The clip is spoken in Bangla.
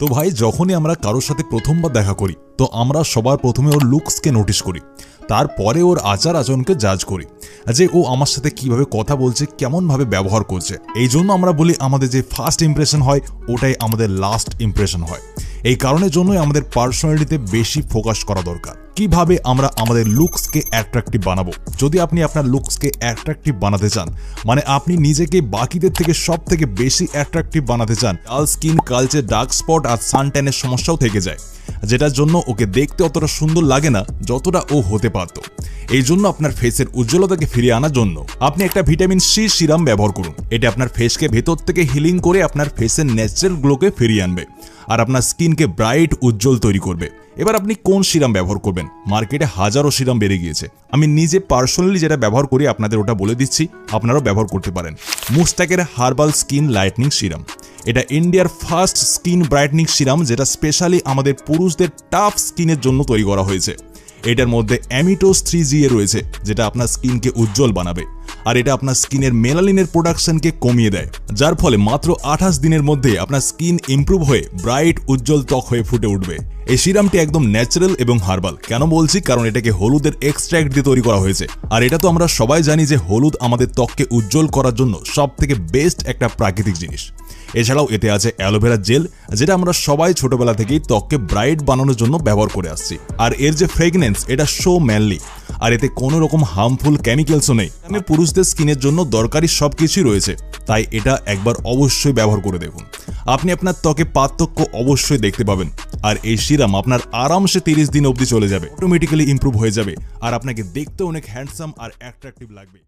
তো ভাই, যখনই আমরা কারোর সাথে প্রথমবার দেখা করি, তো আমরা সবার প্রথমে ওর লুকসকে নোটিশ করি। তারপরে ওর আচার আচরণকে জাজ করি। যে ও আমার সাথে কীভাবে কথা বলছে, কেমনভাবে ব্যবহার করছে। এই জন্য আমরা বলি আমাদের যে ফার্স্ট ইমপ্রেশন হয়, ওটাই আমাদের লাস্ট ইমপ্রেশন হয়। এই কারণের জন্যই আমাদের পার্সোনালিটিতে বেশি ফোকাস করা দরকার। কীভাবে আমরা আমাদের লুকসকে অ্যাট্রাকটিভ বানাবো? যদি আপনি আপনার লুকসকে অ্যাট্রাকটিভ বানাতে চান মানে আপনি নিজেকে বাকিদের থেকে সব থেকে বেশি অ্যাট্রাকটিভ বানাতে চান ডাল স্কিন কালচে ডার্ক স্পট আর সানট্যানের সমস্যাও থেকে যায়। যেটার জন্য ওকে দেখতে অতটা সুন্দর লাগে না, যতটা ও হতে পারত। এই জন্য আপনার ফেসের উজ্জ্বলতাকে ফিরিয়ে আনার জন্য আপনি একটা ভিটামিন সি সিরাম ব্যবহার করুন। এটা আপনার ফেসকে ভেতর থেকে হিলিং করে আপনার ফেসের ন্যাচারাল গ্লোকে ফিরিয়ে আনবে আর আপনার স্কিনকে ব্রাইট উজ্জ্বল তৈরি করবে। এবার আপনি কোন সিরাম ব্যবহার করবেন? মার্কেটে হাজারো সিরাম বেড়ে গিয়েছে। আমি নিজে পার্সোনালি যেটা ব্যবহার করি, আপনাদের ওটা বলে দিচ্ছি, আপনারাও ব্যবহার করতে পারেন। মুস্তাকের হার্বাল স্কিন লাইটনিং সিরাম এটা ইন্ডিয়ার ফার্স্ট স্কিন ব্রাইটনিং সিরাম যেটা স্পেশালি আমাদের পুরুষদের টাফ স্কিনের জন্য তৈরি করা হয়েছে। এটার মধ্যে অ্যামিটোস থ্রি জি এ রয়েছে, যেটা আপনার স্কিনকে উজ্জ্বল বানাবে। আর এটা আপনার স্কিনের মেলালিনের প্রোডাকশনকে কমিয়ে দেয়, যার ফলে মাত্র আঠাশ দিনের মধ্যে আপনার স্কিন ইমপ্রুভ হয়ে ব্রাইট উজ্জ্বল ত্বক হয়ে ফুটে উঠবে। এই সিরামটি একদম ন্যাচারাল এবং হার্বাল কেন বলছি? কারণ এটাকে হলুদের এক্সট্র্যাক্ট দিয়ে তৈরি করা হয়েছে। আর এটা তো আমরা সবাই জানি যে হলুদ আমাদের ত্বককে উজ্জ্বল করার জন্য সব থেকে বেস্ট একটা প্রাকৃতিক জিনিস। এছাড়াও এতে আছে অ্যালোভেরা জেল, যেটা আমরা সবাই ছোটবেলা থেকেই ত্বককে ব্রাইট বানানোর জন্য ব্যবহার করে আসছি। আর এর যে ফ্রেগনেন্স এটা শো ম্যানলি আর এতে কোনো রকম হার্মফুল কেমিক্যালসও নেই। আমি পুরুষদের স্কিনের জন্য দরকারি সব কিছুই রয়েছে। তাই এটা একবার অবশ্যই ব্যবহার করে দেখুন। আপনি আপনার ত্বকে পার্থক্য অবশ্যই দেখতে পাবেন। আর এই সিরাম আপনার আরামসে তিরিশ দিন অবধি চলে যাবে। অটোমেটিক্যালি ইমপ্রুভ হয়ে যাবে। আর আপনাকে দেখতে অনেক হ্যান্ডসাম আর অ্যাট্রাকটিভ লাগবে।